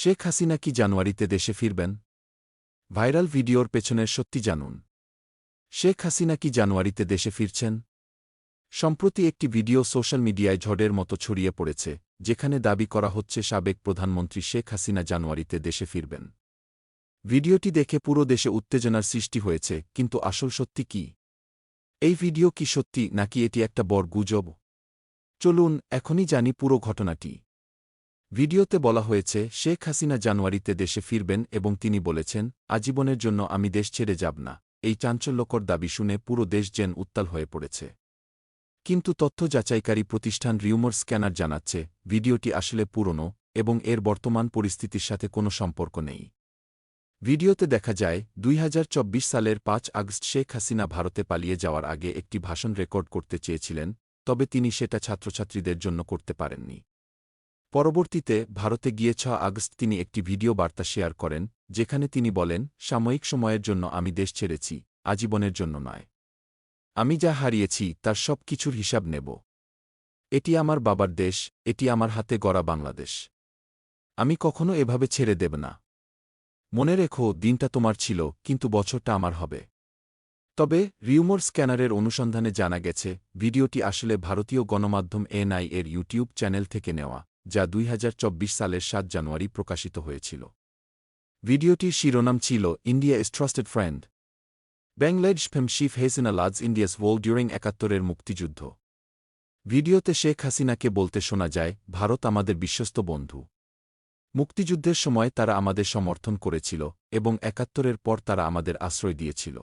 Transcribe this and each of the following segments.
শেখ হাসিনা কি জানুয়ারিতে দেশে ফিরবেন? ভাইরাল ভিডিওর পেছনের সত্যি জানুন। শেখ হাসিনা কি জানুয়ারিতে দেশে ফিরছেন? সম্প্রতি একটি ভিডিও সোশ্যাল মিডিয়ায় ঝড়ের মতো ছড়িয়ে পড়েছে, যেখানে দাবি করা হচ্ছে সাবেক প্রধানমন্ত্রী শেখ হাসিনা জানুয়ারিতে দেশে ফিরবেন। ভিডিওটি দেখে পুরো দেশে উত্তেজনার সৃষ্টি হয়েছে, কিন্তু আসল সত্যি কি? এই ভিডিও কি সত্যি নাকি এটি একটা বড় গুজব? চলুন, এখনই জানি পুরো ঘটনাটি। ভিডিওতে বলা হয়েছে, শেখ হাসিনা জানুয়ারিতে দেশে ফিরবেন এবং তিনি বলেছেন, আজীবনের জন্য আমি দেশ ছেড়ে যাব না। এই চাঞ্চল্যকর দাবি শুনে পুরো দেশ যেন উত্তাল হয়ে পড়েছে। কিন্তু তথ্য যাচাইকারী প্রতিষ্ঠান রিউমর স্ক্যানার জানাচ্ছে, ভিডিওটি আসলে পুরনো এবং এর বর্তমান পরিস্থিতির সাথে কোনো সম্পর্ক নেই। ভিডিওতে দেখা যায়, দুই হাজার চব্বিশ সালের পাঁচ আগস্ট শেখ হাসিনা ভারতে পালিয়ে যাওয়ার আগে একটি ভাষণ রেকর্ড করতে চেয়েছিলেন, তবে তিনি সেটা ছাত্রছাত্রীদের জন্য করতে পারেননি। পরবর্তীতে ভারতে গিয়ে ছ আগস্ট তিনি একটি ভিডিও বার্তা শেয়ার করেন, যেখানে তিনি বলেন, সাময়িক সময়ের জন্য আমি দেশ ছেড়েছি, আজীবনের জন্য নয়। আমি যা হারিয়েছি, তার সব কিছুর হিসাব নেব। এটি আমার বাবার দেশ, এটি আমার হাতে গড়া বাংলাদেশ। আমি কখনো এভাবে ছেড়ে দেব না। মনে রেখো, দিনটা তোমার ছিল, কিন্তু বছরটা আমার হবে। তবে, রিউমোর স্ক্যানারের অনুসন্ধানে জানা গেছে, ভিডিওটি আসলে ভারতীয় গণমাধ্যম এনআই এর ইউটিউব চ্যানেল থেকে নেওয়া। যা দুই হাজার চব্বিশ সালের সাত জানুয়ারি প্রকাশিত হয়েছিল। ভিডিওটির শিরোনাম ছিল India is trusted friend Bangladesh PM Sheikh Hasina lauds India's wall during একাত্তরের মুক্তিযুদ্ধ। ভিডিওতে শেখ হাসিনাকে বলতে শোনা যায়, ভারত আমাদের বিশ্বস্ত বন্ধু মুক্তিযুদ্ধের সময় তারা আমাদের সমর্থন করেছিল এবং একাত্তরের পর তারা আমাদের আশ্রয় দিয়েছিল।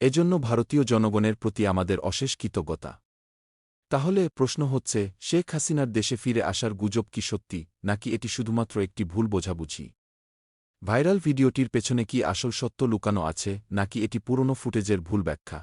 এজন্য ভারতীয় জনগণের প্রতি আমাদের অশেষ কৃতজ্ঞতা। তাহলে প্রশ্ন হচ্ছে, শেখ হাসিনার দেশে ফিরে আসার গুজব কি সত্যি, নাকি এটি শুধুমাত্র একটি ভুল বোঝাবুঝি? ভাইরাল ভিডিওটির পেছনে কি আসল সত্য লুকানো আছে, নাকি এটি পুরনো ফুটেজের ভুল ব্যাখ্যা?